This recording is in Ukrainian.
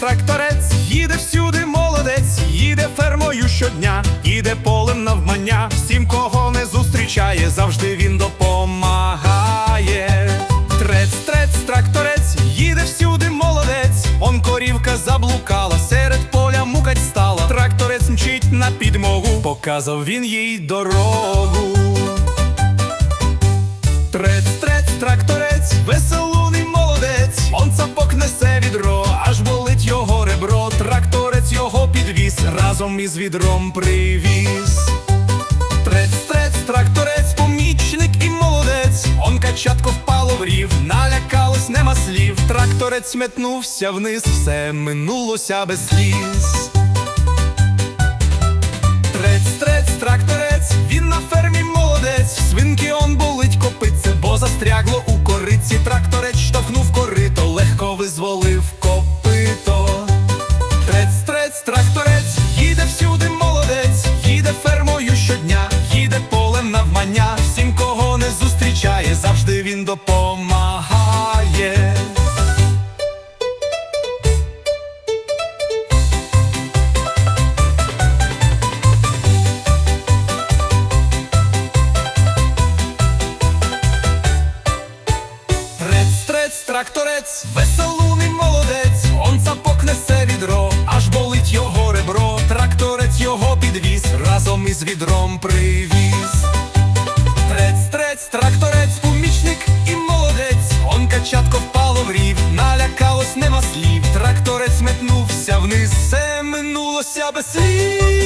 тракторець, їде всюди молодець, їде фермою щодня, їде полем навмання, всім, кого не зустрічає, завжди він допомагає. Трець, трець, тракторець, їде всюди молодець, он корівка заблукала, серед поля мукать стала. Тракторець мчить на підмогу, показав він їй дорогу. Разом із відром привіз. Трець, трець, тракторець, помічник і молодець, он качатко впало в рів, налякалось нема слів, тракторець метнувся вниз, все минулося без сліз. Трець, трець, тракторець, допомагає. Трець, трець, тракторець, веселуний молодець, он цапок несе відро, аж болить його ребро, тракторець його підвіз, разом із відром привіз. Налякалось нема слів,